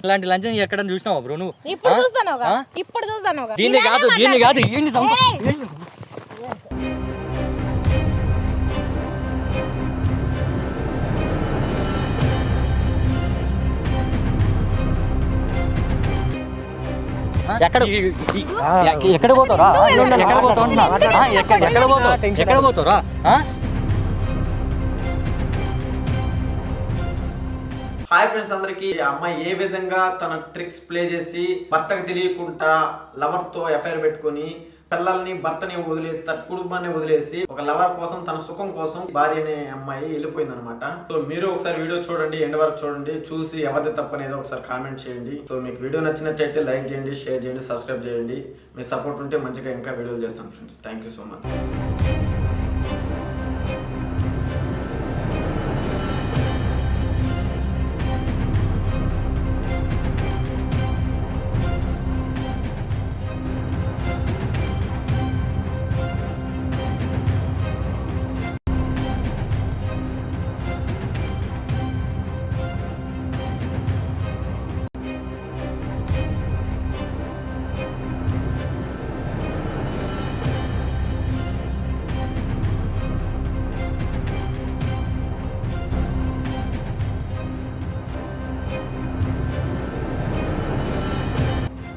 ఇలాంటి లంచం ఎక్కడ చూసినావా బ్రో నువ్వు? ఇప్పుడు ఆ? ఇప్పుడు చూస్తానుగా దీన్ని కాదు దీన్ని కాదు. ఏంటి? ఎక్కడ- ఎక్కడ పోతారా ఎక్కడ పోతావు? ఆ, ఎక్కడ పోతావు? ఎక్కడ పోతావురా? హాయ్ ఫ్రెండ్స్ అందరికి అమ్మాయి ఏ విధంగా తన ట్రిక్స్ ప్లే చేసి భర్తకు తెలియకుండా లవర్తో ఎఫ్ఐఆర్ పెట్టుకొని పిల్లల్ని భర్తని వదిలేసి తన కుటుంబాన్ని వదిలేసి ఒక లవర్ కోసం తన సుఖం కోసం భార్య అనే అమ్మాయి వెళ్ళిపోయింది అనమాట సో మీరు ఒకసారి వీడియో చూడండి ఎండ్ వరకు చూడండి చూసి ఎవరిది తప్పనేది ఒకసారి కామెంట్ చేయండి. సో మీకు వీడియో నచ్చినట్టయితే లైక్ చేయండి షేర్ చేయండి సబ్స్క్రైబ్ చేయండి. మీ సపోర్ట్ ఉంటే మంచిగా ఇంకా వీడియోలు చేస్తాను friends thank you so much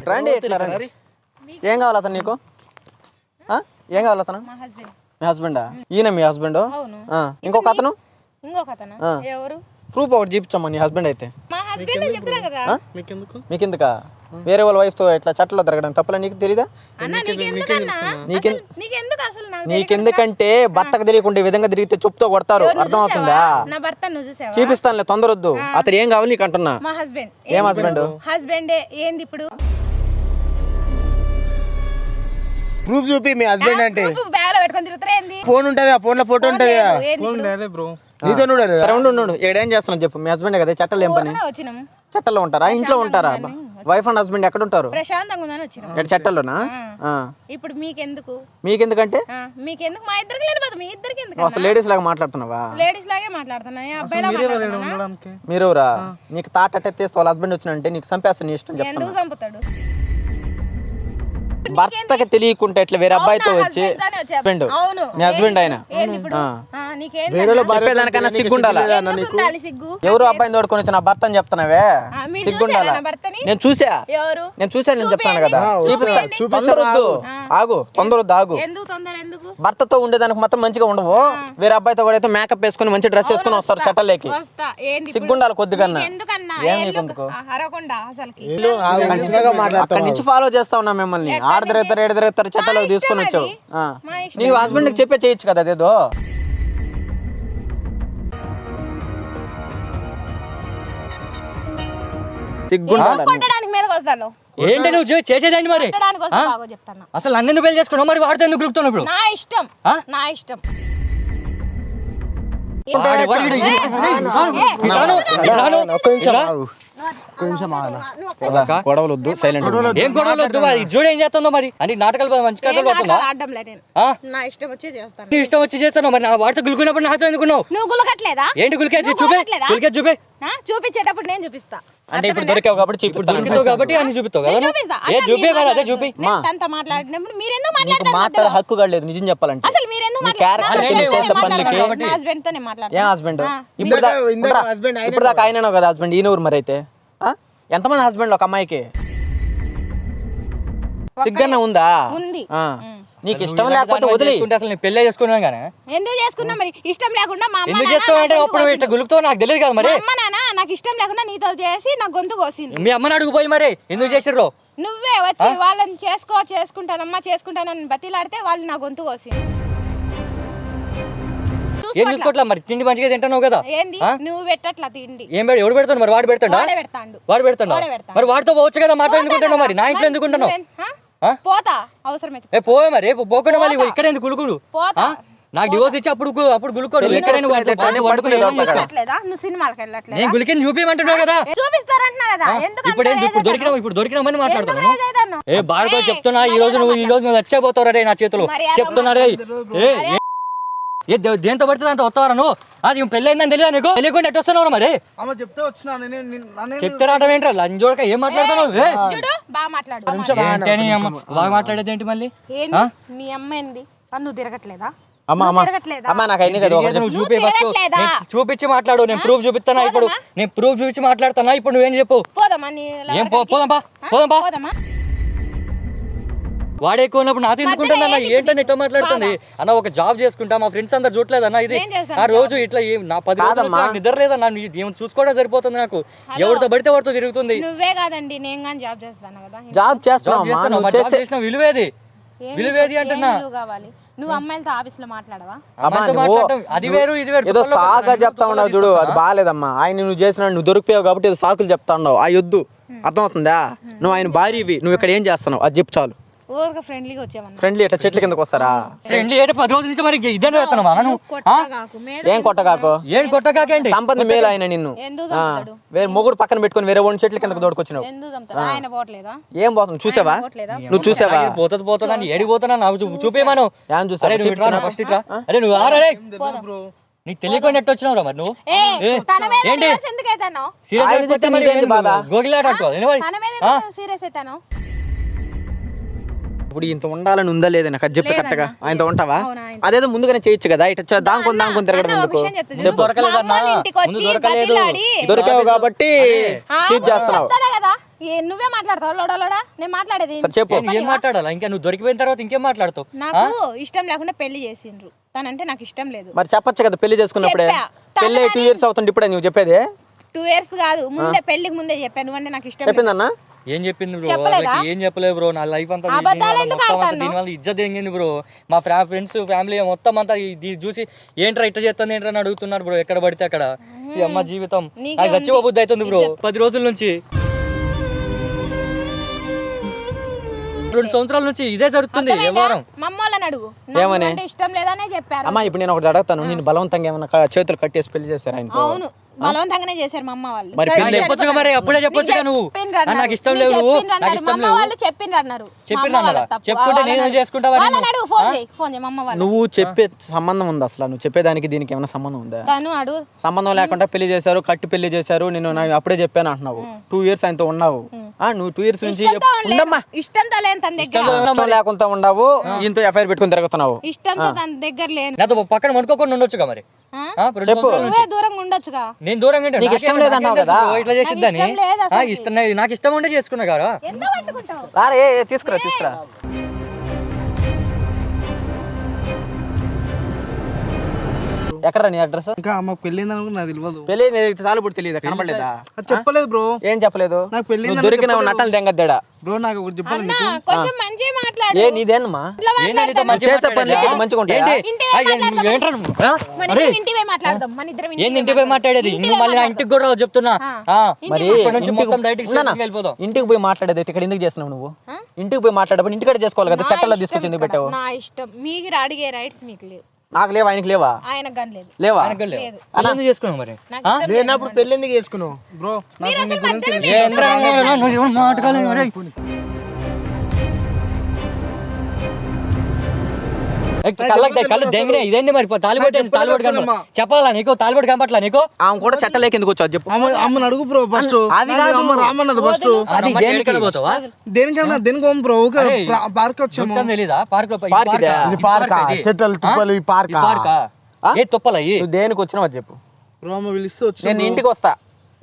రండి ఇట్లా రండి. ఏం కావాలి అతను నీకు? ఆ? ఏం కావాలి అతను? మా హస్బెండ్ మీ హస్బెండా ఈయన మీ హస్బెండ్ అవును. ఇంకొక అతను? ఇంకొక అతను? ఆ. ఎవరు? ప్రూఫ్ ఒకటి చూపించమ్మా నీ హస్బెండ్ అయితే. మా హస్బెండ్ అని చెప్తున్నా కదా. ఆ? మీకు ఎందుకా వేరే వాళ్ళ wife తో ఇట్లా చట్టలో తిరగడం తప్పలా నీకు తెలీదా? అన్న నీకెందుకు అన్న? నీకెన్- అసలు నీకెందుకు అసలు నాకు నీకెందుకంటే భర్తకు తెలియకుండా ఈ విధంగా తిరిగితే చెప్తూ కొడతారు. అర్థం అవుతుందా? చూసావా? నా భర్త నువ్వు చూసావా? చూపిస్తానులే తొందరొద్దు. అతను ఏం కావాలి నీకు అంటున్నా? మా హస్బెండ్ ఏం హస్బెండ్ హస్బెండే ఏంది ఇప్పుడు? ప్రూఫ్ చూపి మీ హస్బెండ్ అంటే. బ్యాగ్లో పెట్టుకొని తిరుగుతారా ఏంది? ఫోన్ ఉంటది ఆ ఫోన్లో ఫోటో ఫోన్ ఉంటది లేదు, ఇప్పుడు? బ్రో. నీతో ఉండదు సరే ఉండు ఉండు, ఉండు. ఇక్కడ ఏం చేస్తున్నావు చెప్పు. మీ హస్బెండ్ కదా చట్టాలు ఏం పని వచ్చినాం. చట్టంలో ఉంటారా? ఇంట్లో ఉంటారా? వైఫ్ అండ్ హస్బెండ్ ఎక్కడ ఉంటారు? ప్రశాంతంగా ఉందని వచ్చినాం. ఇక్కడ చట్టంలోనా ఆ. ఇప్పుడు మీకెందుకు? మీకెందుకంటే? మీకెందుకు? మా ఇద్దరికి లేదు మీ ఇద్దరికి ఎందుకు అసలు లేడీస్ లాగా మాట్లాడుతున్నావా? లేడీస్ లాగే మాట్లాడుతున్నా అబ్బాయిలా నీకు తాట అట్టేస్తే వాళ్ళ హస్బెండ్ వచ్చినంటే నీకు చంపేస్తాను నీ ఇష్టం చెప్తాను ఎందుకు చంపుతాడు? భర్తకి తెలియకుండా ఇట్లా వేరే అబ్బాయితో వచ్చి మీ husband ఆయన. ఏంది ఇప్పుడు? ఆ. ఆ, నీకేం చెప్పేదానికన్నా సిగ్గుండాలా? ఎవరు అబ్బాయిని తోడుకొని వచ్చి నా భర్త అని చెప్తున్నావే సిగ్గుండాలా? నేను చూసా. ఎవరు? నేను చూసాను నేను చెప్తాను కదా. చూపియండి. చూపిస్తా. తొందరొద్దు. ఆగు. ఆగు తొందర ఎందుకు? భర్తతో ఉండేదానికి మొత్తం మంచిగా ఉండవు. వేరే అబ్బాయితో కూడా అయితే మేకప్ వేసుకొని మంచి డ్రెస్ వేసుకొని వస్తారు చట్టలేకి వస్తా. ఏంది ఇప్పుడు? సిగ్గుండాలి అసలుకి. అక్కడి నుంచి ఫాలో చేస్తా ఉన్నా మిమ్మల్ని. ఆడ తిరుగుతారు ఏడు తిరుగుతారు తీసుకొని వచ్చావు. ఆ. మా ఇష్టం. నీ హస్బెండ్కి చెప్పే చేయొచ్చు కదా అదేదో సిగ్గుండాలి కొట్టడానికి మీదకి వస్తాను ఏంటి నువ్వు చే- చేసేదేంటి మరి కొట్టడానికి వస్తా బాగో చెప్తాను అసలు నన్ను ఎందుకు పెళ్ళి చేసుకున్నావు మరి వాడితో ఎందుకు గురుకుతున్నావు ఇప్పుడు నా ఇష్టం ఆ? నా ఇష్టం వాడి- వాడి-. గొడవలు వద్దు సైలెంట్ ఏం గొడవలు వద్దు ఏం చేస్తుందో మరి? అంటే నాటకాలు మంచి కథలు? నా ఇష్టం వచ్చి చేస్తాను. నీ ఇష్టం వచ్చి చేస్తాను. మరి నా వాడితో గులుకున్నప్పుడు నాతో ఎందుకున్నావు? నువ్వు గులకట్లేదా? ఏంటి గులికే? చూపే? గులికే చూపే? ఆ? చూపించేటప్పుడు నేను చూపిస్తా. అంటే ఇప్పుడు దొరికావు కాబట్టి ఇప్పుడు కాబట్టి అన్ని చూపిస్తావు కదా? చూపిస్తా. ఏ అదే చూపే అదే మాట్లాడినప్పుడు మీరు ఎందుకు మాట్లాడతారు మాట్లాడే హక్కు కూడా లేదు నిజం చెప్పాలంటే. అసలు హస్బెండ్. ఇప్పుడు ఆయనే ఇప్పుడు దాకా ఆయనను కదా హస్బెండ్ ఈయన ఊరు మరి అయితే? ఎంతమంది హస్బెండ్ ఒక అమ్మాయికి? సిగ్గన్న ఉందా? ఉంది. నీకు నువ్వు ఇష్టం లేకపోతే వదిలి అసలు నేను పెళ్ళే చేసుకున్నాను కానీ ఎందుకు చేసుకున్నా మరి? ఇష్టం లేకుండా మా అమ్మ చేసుకోవాలంటే అప్పుడు ఇట్లా. గులుకుతావు నాకు తెలియదు కదా మరి? అమ్మ నాన్న నాకు ఇష్టం లేకుండా నీతో చేసి నా గొంతు కోసింది. మీ అమ్మని అడుగు పోయి మరి ఎందుకు చేసిర్రు? నువ్వే వచ్చి వాళ్ళని చేసుకో చేసుకుంటానమ్మా చేసుకుంటానని బతిలాడితే వాళ్ళు నా గొంతు కోసింది. ఏం చూసుకోవట్లా? మరి తిండి మంచిగా తింటున్నావు కదా. ఏంది? నువ్వు పెట్టట్లా తిండి? ఏం పెడు ఎవడు పెడతాడు మరి? వాడు పెడతాడా? వాడే పెడతాండు. మరి వాడితో పోవచ్చు కదా? మాతో ఎందుకుంటున్నావు మరి? నా ఇంట్లో? ఆ? పోతా. అవసరమైతే ఏ పోవే మరి. పోకుండా మళ్ళీ ఇక్కడ ఎందుకు గులుకుడు పోతా. నాకు డివోర్స్ ఇచ్చి అప్పుడు అప్పుడు గులుకోడు ఎక్కడైనా నువ్వు సినిమాలకు వెళ్ళట్లేదా? నేను గులికిని చూపించమంటున్నావు కదా. చూపిస్తారంటున్నా కదా. ఇప్పుడు ఇప్పుడు ఇప్పుడు దొరికినామని మాట్లాడుతున్నాను? ఏ ఏయ్, చెప్తున్నా ఈ రోజు నువ్వు ఈ రోజు నువ్వు చచ్చిపోతావు రే నా చేతులు. మర్యాద చెప్తున్నా రే. ఏ ఏ దే- దేంతో పడితే దాంతో వస్తావరా నువ్వు? అది పెళ్ళి అయిందని తెలియదా నీకు? తెలియకుండా ఎట్టు వస్తున్నావు మరి? అమ్మ చెప్తే వచ్చిన నేను నేను- నన్ను చెప్తే రావడం ఏంట్రా? లంజోడక ఏం మాట్లాడుతున్నావు ఏ? చూడు బాగా మాట్లాడు. ఏంటి అని అమ్మ? బాగా మాట్లాడేది ఏంటి మళ్ళీ? ఏంది? మీ అమ్మ ఏంది? ఆ, నువ్వు తిరగట్లేదా? అమ్మ నువ్వు అమ్మ. తిరగట్లేదా? అమ్మ నాకు అయినా కదా ఒకటి నువ్వు చూపి ఫస్ట్. తిరగట్లేదా? నేను చూపించి మాట్లాడు. నేను ప్రూఫ్ చూపిస్తానా ఇప్పుడు? నేను ప్రూఫ్ చూపించి మాట్లాడుతానా? ఇప్పుడు నువ్వేం చెప్పు? పోదామా నీ ఏం పో పోదాం బా పోదాం బా పోదామా వాడు ఎక్కువ ఉన్నప్పుడు నాతో ఎందుకుంటుంది అన్న ఏంటని ఇట్లా మాట్లాడుతుంది? అన్న ఒక జాబ్ చేసుకుంటా మా ఫ్రెండ్స్ అందరు చూడలేదు అన్న ఇది ఆ రోజు ఇట్లా ఏం- నా పది రోజుల నాకు నిద్ర లేదన్న. నీ- ఏం చూసుకోవడం సరిపోతుంది నాకు. ఎవరితో పడితే వాడితో తిరుగుతుంది? నువ్వే కాదండి నేను కానీ జాబ్ చేస్తాను కదా? జాబ్ జాబ్ చేసిన విలువేది? విలువేది అంటున్నా. విలువ కావాలి? నువ్వు అమ్మాయిలతో ఆఫీస్లో మాట్లాడవా అమ్మా అమ్మాయితో నువ్వు మాట్లాడటం అది వేరు ఇది వేరు. ఏదో సాగా చెప్తా ఉండవు చూడు అది? బాగాలేదమ్మా. ఆయన నువ్వు చేసిన నువ్వు దొరికిపోయావు కాబట్టి ఏదో సాకులు చెప్తా ఉండవు ఆ యొద్దు అర్థమవుతుందా? నువ్వు ఆయన భార్యవి నువ్వు ఇక్కడ ఏం చేస్తున్నావు? అది చెప్పు చాలు. ఊరుగా ఫ్రెండ్లీగా వచ్చామన్నా ఫ్రెండ్లీ ఇట్లా చెట్ల కిందకు వస్తారా? ఫ్రెండ్లీ ఏంటి పది రోజుల నుంచి మరి ఇదే చేస్తున్నావా నువ్వు? ఆ? కొట్టగాకు మేడం ఏం కొట్టగాకు ఏం కొట్టకాకేంటి సంపద మేలు ఆయన నిన్ను? ఎందుకు ఆ, చంపుతాడు? వేరే మొగుడు పక్కన పెట్టుకొని వేరే వాడిని చెట్ల కిందకు దోడుకొచ్చినావు. ఎందుకు చంపుతాడు? ఆయన పోవట్లేదా? ఏం పోతుంది? చూసావా? నువ్వు చూసావా? పోతుంది పోతుందా ఏడి పోతున్నా నాకు చూ- చూపేమాను ఏం అరే చూసావా? ఫస్ట్ ఇట్రా అరే నువ్వు ఆరా రే నీకు తెలియకుండా ఎట్టు వచ్చినావురా మరి నువ్వు? ఏంటి? సీరియస్ అయిపోతే మరి? గోగిలాట సీరియస్ అవుతాను ఇప్పుడు ఇంత ఉండాలని ఉందా లేదా నాకు అది చెప్పు. కరెక్ట్గా ఆయనతో ఉంటావా? అవునా, ఆయన. అదేదో ముందుగానే చేయొచ్చు కదా. ఇట్లా దానికొని దానికొని తిరగడం ఎందుకు. దొరకలేదన్నా. ముందు దొరకలేదు. దొరికావు కాబట్టి చీట్ చేస్తున్నావు. చెప్తానా కదా. ఏ, నువ్వే మాట్లాడతావు? లోడా లోడా? నేను మాట్లాడేది చెప్పు. ఏం- ఏం మాట్లాడాలా? ఇంకా నువ్వు దొరికిపోయిన తర్వాత ఇంకేం మాట్లాడతావు? నాకు ఇష్టం లేకుండా పెళ్ళి చేసిండ్రు. తనంటే నాకు ఇష్టం లేదు. మరి చెప్పొచ్చు కదా పెళ్ళి చేసుకున్నప్పుడే. చెప్పా. పెళ్ళి టూ ఇయర్స్ అవుతుంది ఇప్పుడే నువ్వు చెప్పేది? టూ ఇయర్స్ కాదు. ముందే పెళ్ళికి ముందే చెప్పాను నువ్వంటే నాకు ఇష్టం చెప్పిందన్నా? ఏం చెప్పింది బ్రో? వాళ్ళకి ఏం చెప్పలేదు బ్రో. నా లైఫ్ అంతా దీని అబద్ధాలు వల్ల ఎందుకు మొత్తం అంతా ఆడతాను? దీని వల్ల ఇజ్జత్ ఎంగింది బ్రో? మా ఫ్రెండ్స్ ఫ్యామిలీ మొత్తం అంతా ఇది చూసి ఏంట్రా ఇట్లా చేస్తుంది ఏంట్రా అని అడుగుతున్నారు బ్రో. ఎక్కడ పడితే అక్కడ. ఈ అమ్మ జీవితం. ఉంది. చచ్చిపోబుద్ది అవుతుంది బ్రో. పది రోజుల నుంచి. రెండు సంవత్సరాల నుంచి ఇదే జరుగుతుంది వారం మమ్మల్ని అడుగు. ఏమని? ఇష్టం లేదనే చెప్పారు. అమ్మా ఇప్పుడు నేను ఒకటి అడుగుతాను. నేను బలవంతంగా ఏమన్నా చేతులు కట్టేసి పెళ్ళి చేశారు ఆయనతో? అవును. బలవంతంగానే చేశారు మా అమ్మ వాళ్ళు. మరి అప్పుడే నువ్వు. నాకు ఇష్టం లేదు. నాకు. ఇష్టం వాళ్ళు చెప్పిండ్రు అన్నారు. చెప్పిండ్రు అన్నారా? చెప్పుకుంటే నేను అడుగు. చేసుకుంటావా వాళ్ళని నేను? అడుగు ఫోన్? చేయి ఫోన్ చేయి మా అమ్మ వాళ్ళు నువ్వు చెప్పే సంబంధం ఉంది అసలు. నువ్వు చెప్పేదానికి దీనికి ఏమైనా సంబంధం ఉందా? తను అడుగు. సంబంధం లేకుండా పెళ్ళి చేశారు కట్టి పెళ్ళి చేశారు నేను నాకు అప్పుడే చెప్పాను అంటున్నావు. టూ ఇయర్స్ ఆయనతో ఉన్నావు. ఆ, నువ్వు టూ ఇయర్స్ నుంచి ఇష్టంతో ఎప్- ఉండమ్మా లేదు. ఇష్టంతో లేని తన దగ్గర. ఇష్టంతో ఇష్టం లేకుండా ఉండవు. ఇంత ఎఫ్ఐఆర్ పెట్టుకుని తిరుగుతున్నావు. ఇష్టంతో తన దగ్గర లేను. పక్కన పడుకోకుండా ఉండొచ్చుగా మరి? చెప్పు. సంవత్సరాల నుంచి. నువ్వే దూరంగా ఉండొచ్చుగా. నేను దూరంగా నీకు ఇష్టం లేదన్నావు కదా? ఇట్లా చేసిద్దని ఇష్టం లేదు నాకు- ఇష్టం ఉంటే చేసుకున్నా కదా. తీసుకురా తీసుకురా. ఎక్కడ నీ అడ్రస్? ఇంకా అమ్మ పెళ్ళింది అనుకో నాకు తెలియదు పెళ్ళి తాలుపుడు తెలియదు? కనపడలేదా చెప్పలేదు బ్రో. ఏం చెప్పలేదు? నాకు నువ్వు దొరికిన నట్టలు దెంగద్దాడా బ్రో నాకు ఒకటి చెప్పాలి నీకు. కొంచెం మాట్లాడు. ఏ నీదేనమ్మా? ఏంటి మంచిగా చేసే పనులు మంచిగా ఉంటాయా? ఏంటి? ఏంట్రా అరే, మాట్లాడదాం. మన ఇద్దరం ఏంది ఇంటికి పోయి మాట్లాడేది? ఇంటికి నువ్వు మళ్ళీ నా ఇంటికి కూడా చెప్తున్నా. ఆ. మరి నుంచి ఇంటికి- మొత్తం బయటికి ఉన్నానా? స్టేషన్కి వెళ్ళిపోదాం. ఇంటికి పోయి మాట్లాడేది అయితే ఇక్కడ ఎందుకు చేస్తున్నావు నువ్వు? ఇంటికి పోయి మాట్లాడేప్పుడు ఇంటికాడ చేసుకోవాలి కదా నా చట్టాల్లో ఇష్టం తీసుకొచ్చి ఎందుకు ఇక్కడ. పెట్టావు? నా ఇష్టం. మీకు అడిగే రైట్స్ మీకు లేవు. నాకు లేవా? ఆయనకి లేవా? లేదు. లేవా? ఎందుకు చేసుకున్నావు మరి. లేనప్పుడు పెళ్ళి ఎందుకు చేసుకున్నావు? బ్రో కళ్ళు దెంగినే ఇదేంది మరి? కనపడ చెప్పాలా నీకు? తాలిబొట్టు కనపట్లా నీకు? ఆమె కూడా చట్టలేక ఎందుకు వచ్చావు? చెప్పు. అమ్మ అమ్మని అడుగు బ్రో ఫస్ట్ అది కాదు. అమ్మ రామన్నది ఫస్ట్ అది దేనికి? పోతావా దేనికన్నా దేనికి బ్రో? పార్క్ వచ్చాము. తెలీదా? పార్క్లో పార్క్ ఇదే. ఇది పార్కా? చెట్ల తుప్పలు ఈ పార్కా? పార్కా ఏ తుప్పలా దేనికి వచ్చినావు చెప్పు. బ్రో అమ్మ పిలిస్తే వచ్చి నేను ఇంటికి వస్తా.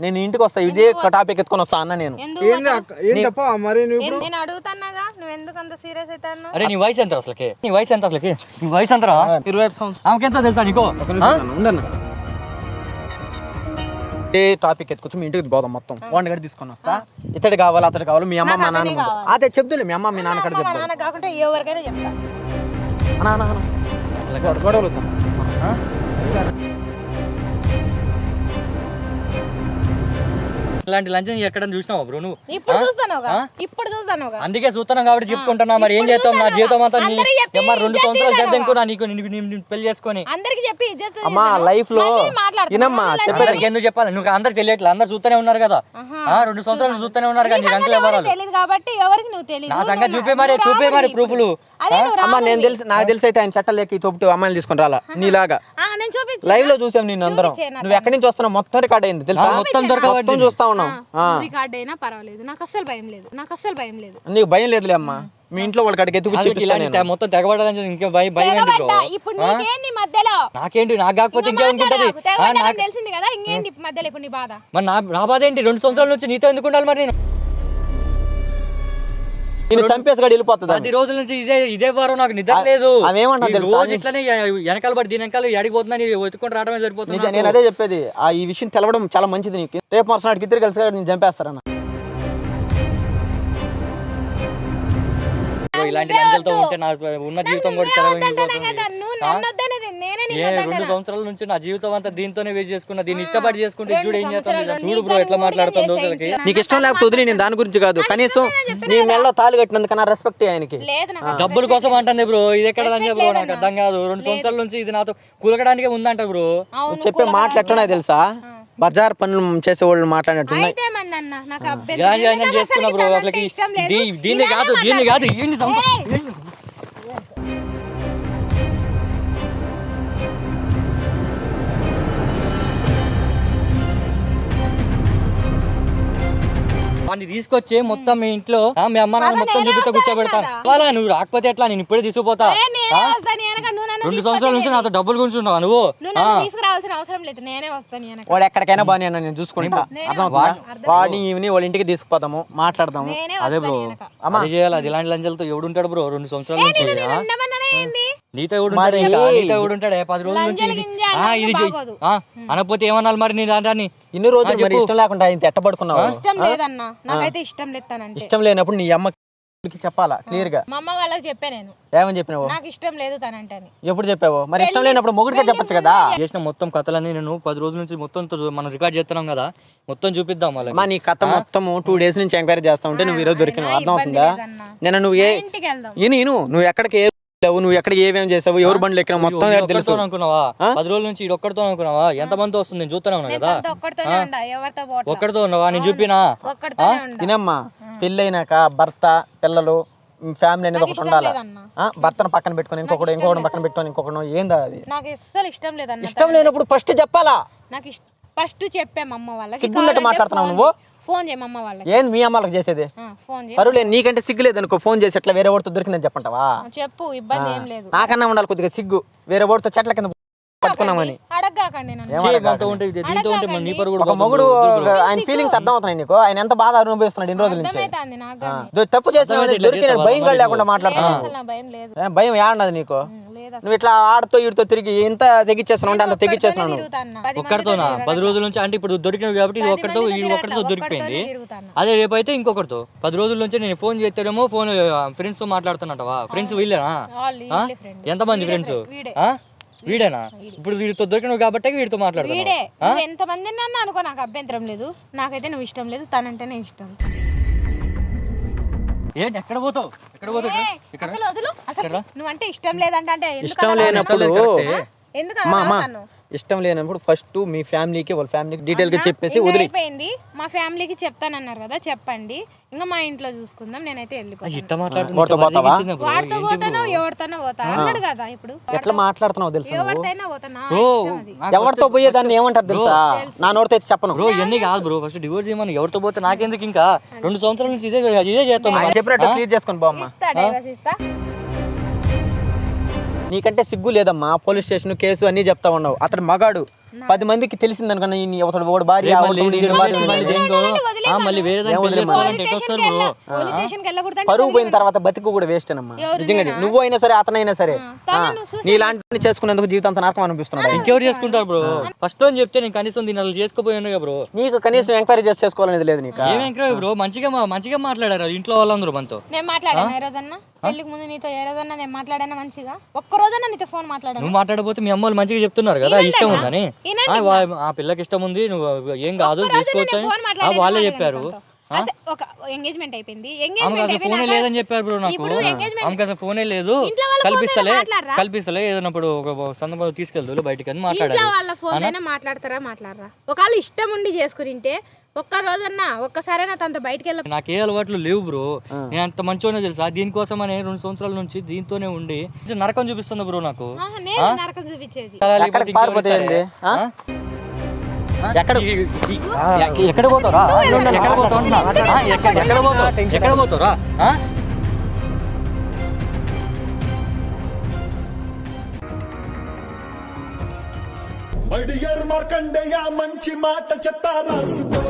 నేను ఇంటికి వస్తా ఇదే టాపిక్ ఎత్తుకొని వస్తా అన్న నేను. ఎందుకు ఏంది అక్క? ఏం చెప్పా మరి నువ్వు ఏం- నేను అడుగుతాన్నాగా? నువ్వు ఎందుకు అంత సీరియస్ అవుతాను అరే నీ వయసు ఎంత అసలుకి? నీ వయసు ఎంత అసలుకి? నీ వయసు ఎంతరా? ఇరవై ఐదు సంవత్సరం. ఆమెకెంత తెలుసా నీకు? ఆ? ఉండను ఏ టాపిక్ ఎత్తుకొచ్చి మీ ఇంటికి పోదాం మొత్తం. వాడిని కూడా తీసుకొని వస్తా. ఇతడు కావాలి అతడు కావాలి మీ అమ్మ మా నాన్న ముందు. అదే చెప్తులే మీ అమ్మ మీ నాన్న కూడా చెప్తాను నాన్న కాకుండా ఎవరికైనా చెప్తా. అన్నా, అన్నా, అన్నా. గొడవ- గొడవలు వద్దాం. ఇలాంటి లంచం ఎక్కడ చూసినావా బ్రో నువ్వు? ఇప్పుడు ఆ? ఇప్పుడు చూస్తానుగా. అందుకే చూస్తున్నాం కాబట్టి చెప్పుకుంటున్నా మరి. ఏం ఇప్పుడు చేస్తాం నా చూస్తాను. జీవితం అంతా రెండు సంవత్సరాలు తీశాను. జడ్దనుకున్నా నీకు పెళ్ళి చేసుకొని. అందరికి చెప్పి అమ్మా. లైఫ్లో చెప్పేది. ఎందుకు చెప్పాలి? నువ్వు అందరు తెలియట్లేదు అందరు చూస్తూనే ఉన్నారు కదా. రెండు సంవత్సరాలు చూస్తూనే ఉన్నారు కానీ అంకులు తెలియదు కాబట్టి ఎవరికి నువ్వు తెలియదు నా సంగతి చూపే మరి చూపే మరి ప్రూఫ్లు. అమ్మా నేను. తెలిసి నాకు తెలిసి అయితే ఆయన చట్టాలు లేక ఈ తోపుటి అమ్మాయిని తీసుకొని రాలా? నీలాగా. ఆ, నేను చూపించు లైవ్లో చూసాం నిన్ను అందరం. నువ్వు ఎక్కడి నుంచి వస్తున్నావు? మొత్తం రికార్డ్ అయింది తెలుసా. మొత్తం చూస్తా రికార్డ్ అయినా పర్వాలేదు. నాకు అస్సలు భయం లేదు. నాకు అస్సలు భయం లేదు. నీకు భయం లేదులే అమ్మా. మీ ఇంట్లో వాళ్ళకి ఎత్తుకు మొత్తం తెగబడాలని ఇంకా భయం భయం. ఇప్పుడు నీకేంది మధ్యలో? నాకేంటి? నాకు కాకపోతే తెలిసింది కదా ఇంకేంది మధ్యలో ఇప్పుడు నీ బాధ? మరి నా బాధ ఏంటి? రెండు సంవత్సరాల నుంచి నీతో ఎందుకు ఉండాలి మరి నేను? నేను చంపేసి గడి వెళ్ళిపోతుంది పది రోజుల నుంచి ఇదే ఇదే వారం నాకు నిద్ర లేదు. అవేమంటా ఈ తెలుసా? రోజు ఇట్లానే వెనకాల పడి దీని వెనకాల ఎడిపోతుందని వెతుకుంటూ రావడమే సరిపోతుంది? నేను అదే చెప్పేది. ఆ ఈ విషయం తెలవడం చాలా మంచిది నీకు. రేపు మరుసనాటికి ఇద్దరు కలిసి నేను చంపేస్తారన్న. నాకు. ఇలాంటి లంజలతో ఉంటే నా ఉన్న జీవితం కూడా నిన్ను రెండు? సంవత్సరాల నుంచి నా జీవితం అంతా దీంతోనే వేస్ట్ చేసుకున్నా. దీన్ని ఇష్టపడి చేసుకుంటే చూడు ఏం చేస్తాను చూడు బ్రో ఎట్లా మాట్లాడుతుందో ఇంట్లో. నీకు ఇష్టం లేకపోతే వదిలి నేను దాని గురించి కాదు. కనీసం నీ మెడలో తాళి కట్టినందుకన్నా రెస్పెక్ట్ ఆయనకి. డబ్బుల కోసం అంటుంది బ్రో ఇది ఎక్కడ బ్రో నాకు. అర్థం కాదు. రెండు సంవత్సరాల నుంచి ఇది నాతో కూలకడానికే ఉందంట బ్రో. చెప్పే మాటలు ఎట్లున్నాయి తెలుసా? బజార్ పనులు చేసే వాళ్ళు మాట్లాడినట్టున్నాయి నన్న నాకు చేస్తున్నా అసలు బ్రో. దీ- దీన్ని కాదు దీన్ని కాదు వాడిని తీసుకొచ్చి మొత్తం మీ ఇంట్లో మీ అమ్మ నాన్న మొత్తం చూపిస్తా కూర్చోబెడతాను. వాళ్ళ నువ్వు రాకపోతే ఎట్లా నేను ఇప్పుడే తీసుకుపోతా రెండు సంవత్సరాల నుంచి? నాతో డబ్బులు గుంచున్నావా నువ్వు నువ్వు తీసుకురావాల్సిన అవసరం లేదు నేనే వస్తాను. వాడు ఎక్కడికైనా బాగా నేను చూసుకుంటా. వాడిని ఈవిని వాళ్ళ ఇంటికి తీసుకుపోతాము మాట్లాడదాము అదే బ్రో. అమ్మా. చేయాలి అది ఇలాంటి లంజలతో ఎవడుంటాడు బ్రో రెండు సంవత్సరాల నుంచి నీతో ఇంకా? ఎవడుంటాడే పది రోజుల నుంచి లంజలు ఇది- గింజ ఆ, అన్నందుకు ఇది చెయ్. బాగోదు. ఆ, అనకపోతే ఏమనాలి మరి నీ దాన్ని ఇన్ని రోజులు మరి. ఇష్టం లేకుండా ఆయన ఎట్టబడుకున్నావు? ఇష్టం లేదన్నా. నాకైతే ఇష్టం లేదు తనంటే ఇష్టం లేనప్పుడు నీ అమ్మకి చెప్పాలా? క్లియర్గా మా అమ్మ వాళ్ళకి చెప్పా నేను. ఏమని చెప్పినావు? నాకు ఇష్టం లేదు తనంటే అని. ఎప్పుడు చెప్పావు? మరి ఇష్టం లేనప్పుడు మొగుడికే చెప్పొచ్చు కదా? చేసిన మొత్తం కథలన్నీ నేను పది రోజుల నుంచి మొత్తం తో- మనం రికార్డ్ చేస్తున్నాం కదా మొత్తం చూపిద్దాం వాళ్ళకి. అమ్మా నీ కథ మొత్తం టూ డేస్ నుంచి ఎంక్వైరీ చేస్తా ఉంటే నువ్వు ఈరోజు దొరికినావు. అర్థం అవుతుందా ఇబ్బంది లేదన్నా. నేను నువ్వు ఏ మా ఇంటికి వెళ్దాం. నువ్వు ఎక్కడికి ఏ వెళ్ళావు నువ్వు ఎక్కడికి ఏమేమి చేసావు? ఎవరు బండ్లు ఎక్కినా మొత్తం తెలుసు. అనుకున్నావా? పది రోజుల నుంచి ఇది ఒక్కడితో అనుకున్నావా? ఎంత మంది వస్తుంది? నేను చూస్తూనే ఉన్నా నేను కదా. ఒక్కడితో ఉన్నావా? నేను చూపినా? ఒక్కడితోనే ఉండా. వినమ్మా పెళ్ళైనాక భర్త పిల్లలు ఫ్యామిలీ అనేది ఒకటి ఉండాలి. భర్తను పక్కన పెట్టుకొని ఇంకొకటి ఇంకొకటి పక్కన పెట్టుకొని ఇంకొకటి ఏందా అది? నాకు ఇష్టం లేదన్న ఇష్టం లేనప్పుడు ఫస్ట్ చెప్పాలా? నాకు ఫస్ట్ చెప్పే మా అమ్మ వాళ్ళకి. సిగ్గున్నట్టు మాట్లాడుతున్నావు నువ్వు? ఫోన్ చేయి మా అమ్మ వాళ్ళకి. ఏంది మీ అమ్మాలకు చేసేది? ఆ, ఫోన్ చేయి. పరువులే నీకంటే సిగ్గు లేదనుకో ఫోన్ చేసి ఎట్లా వేరే వాడితో దొరికిందని చెప్పంటావా? చెప్పు ఇబ్బంది ఏం లేదు. నాకన్నా ఉండాలి కొద్దిగా సిగ్గు. వేరే వాడితో చెట్ల కింద పట్టుకున్నామని. అడగకండి ఒక మొగుడు. ఆయన ఫీలింగ్స్ అర్థం అవుతున్నాయి నీకు. ఆయన ఎంత బాధ అనుభవిస్తున్నాడు ఇన్ని రోజుల నుంచి? తప్పు చేసిన? భయం కూడా లేకుండా లేదు మాట్లాడుతున్నావు. అసలు నా భయం ఏడన్నది నీకు. నువ్వు ఇట్లా ఆడుతో ఈడుతో తిరిగి ఎంత తెగించేస్తున్నావు అంటే అంత మందితో ఒక్కడితోనా. పది రోజుల నుంచి అంటే ఇప్పుడు దొరికినవి కాబట్టి ఒక్కడితో ఒక్కడితో దొరికిపోయింది. అదే రేపు అయితే ఇంకొకరితో. పది రోజుల నుంచి నేను ఫోన్ చేస్తాడేమో ఫోన్ ఫ్రెండ్స్తో మాట్లాడుతున్నట్టవా? ఫ్రెండ్స్ వీళ్ళేనా. ఎంతమంది ఫ్రెండ్స్ వీడేనా? ఇప్పుడు వీడితో దొరికినవి కాబట్టి వీడితో వీడే. మాట్లాడుతున్నా నువ్వు ఎంత మంది నన్ను అనుకో నాకు అభ్యంతరం లేదు. నాకైతే నువ్వు ఇష్టం లేదు తనంటేనే ఇష్టం. ఏంటి ఎక్కడ పోతావు? ఎక్కడ పోతావు ఏయ్, ఇక్కడ? అసలు వదులు. అసలు ఇక్కడ? నువ్వంటే ఇష్టం లేదంటే అంటే ఎందుకు ఇష్టం అలా లేనప్పుడు. ఎందుకు? ఇష్టం లేనప్పుడు ఫస్ట్ మీ ఫ్యామిలీకి వాళ్ళ ఫ్యామిలీకి డీటెయిల్గా చెప్పేసి ఇంకా వదిలి అయిపోయింది. మా ఫ్యామిలీకి చెప్తానన్నారు కదా చెప్పండి. ఇంకా మా ఇంట్లో చూసుకుందాం నేనైతే వెళ్ళిపోతాను. వాడితో పోతానో? ఎవరితోనో పోతా? అన్నాడు కదా ఇప్పుడు. ఎట్లా మాట్లాడుతున్నావు తెలుసా పోతానా? ఎవరితో first- పోయేదాన్ని ఏమంటారు తెలుసా? నా నోటితో అయితే చెప్పను. బ్రో ఇవన్నీ కాదు బ్రో. ఫస్ట్ డివోర్స్ చేయమని ఎవరితో పోతే నాకెందుకు ఇంకా? రెండు సంవత్సరాల నుంచి ఇదే ఇదే చేస్తాం ఆయన చెప్పినట్టు క్లియర్ చేసుకొని బామ్మ ఇస్తా. నీకంటే సిగ్గు లేదమ్మా. పోలీస్ స్టేషన్ కేసు అన్నీ చెప్తా ఉన్నావు. అతడు మగాడు. పది మందికి తెలిసిందనుకున్నా ఈ ఒకడు ఒకడు భార్య మళ్ళీ వేరే పరువు పోయిన తర్వాత బతికు కూడా వేస్ట్ అమ్మా. నిజంగా? నువ్వు అయినా సరే అతనైనా సరే. నీలాంటి చేసుకునేందుకు జీవితం నరకం అనిపిస్తున్నాడు. ఇంకెవరు చేసుకుంటారు బ్రో ఫస్ట్ అని చెప్తే నేను కనీసం దీని అలా చేసుకోపోయి బ్రో నీకు కనీసం ఎంక్వైరీ చేసి చేసుకోవాలనేది లేదు నీకు? ఏం ఎంకరేజ్ బ్రో మంచిగా మంచిగా మాట్లాడారు ఇంట్లో వాళ్ళందరూ మనతో. నేను మాట్లాడాను ఏ రోజన్నా పెళ్ళికి ముందు నీతో ఏ రోజన్నా నేను మాట్లాడానా మంచిగా? ఒక్క రోజన్నా నీతో ఫోన్ మాట్లాడాను? నువ్వు మాట్లాడకపోతే మీ అమ్మలు మంచిగా చెప్తున్నారు కదా ఇష్టం ఉందని ఆ, పిల్లకి ఇష్టం ఉంది నువ్వు ఏం కాదు తీసుకోవచ్చు వాళ్ళే చెప్పారు. ఒక ఎంగేజ్మెంట్ అయిపోయింది. ఎంగేజ్మెంట్ ఫోనే లేదని చెప్పారు బ్రో నాకు. ఇప్పుడు ఆమెకు అసలు ఫోనే లేదు. కల్పిస్తలే? కల్పిస్తలే ఏదన్నప్పుడు ఒక సందర్భంలో తీసుకెళ్తారు బయటికి అని మాట్లాడారు వాళ్ళ ఫోన్ అయినా మాట్లాడతారా మాట్లాడరా? ఒకవేళ ఇష్టం ఉండి చేసుకునింటే ఒక్క రోజన్నా ఒక్కసారైనా తనతో బయటికి వెళ్ళ నాకు ఏ అలవాట్లు లేవు బ్రో. నేను అంత మంచిగానే తెలుసా? దీనికోసం అనే రెండు సంవత్సరాల నుంచి దీంతోనే ఉండి. కొంచెం నరకం చూపిస్తుంది బ్రో నాకు? ఆహా, నేను నరకం చూపించేది. ఎక్కడికి పారిపోతే? ఏంది? ఆ? ఎక్కడ ఎక్కడ పోతారా ఎక్కడ పోతావు? అంటున్నా? ఆ, ఎక్కడ ఎక్కడ పోతావు? ఎక్కడ పోతావురా ఆ? మార్కండయ్య మంచి మాట చెత్త రాసుకో